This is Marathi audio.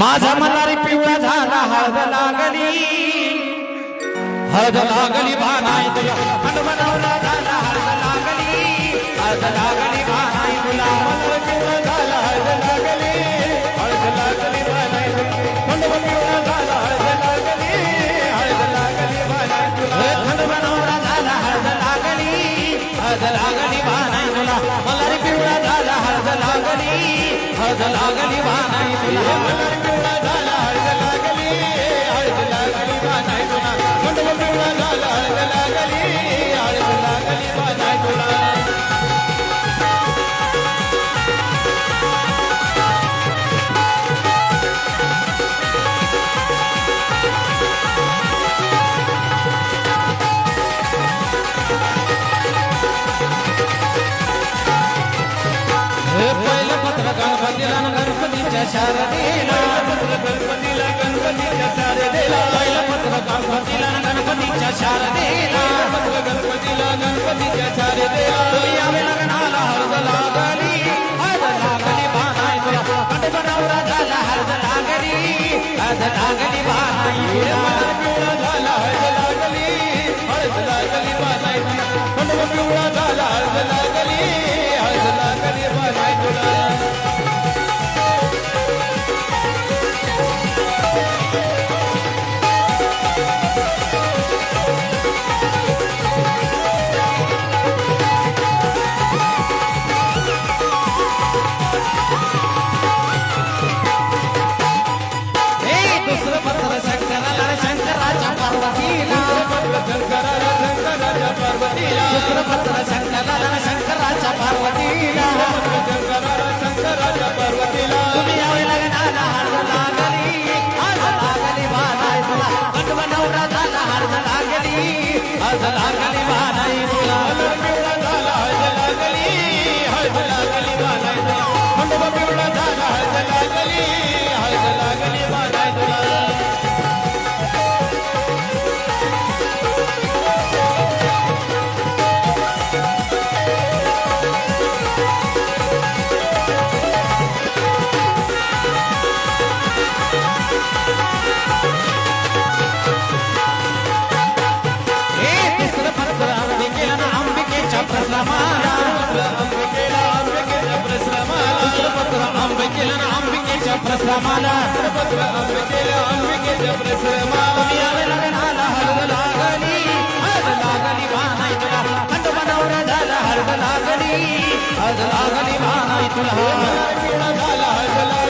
माझा मनारी पिवळा झाला हळद लागली. हळद लागली भानाय तुला. खंड बनवला झाला हळद लागली. हळद लागली भानाय तुला. मनार पिवळा झाला हळद लागली. हळद लागली भानाय तुला. खंड पिवळा झाला हळद लागली. हळद लागली भानाय तुला. खंड बनवला झाला हळद लागली. हळद लागली झाला हळद लागली हळद लागली भानाई तुला శరణేలా గణపతి గణపతి శరణేలా గణపతి శరణేలా तुला कंठ झाला लागली लागली पत्र अंबिकेला ना अंबिकेच्या प्रश्रमाला पत्र अंबिकेच्या प्रश्रमाला लागली लागली तुला खंड झाला लागली लागली तुला झाला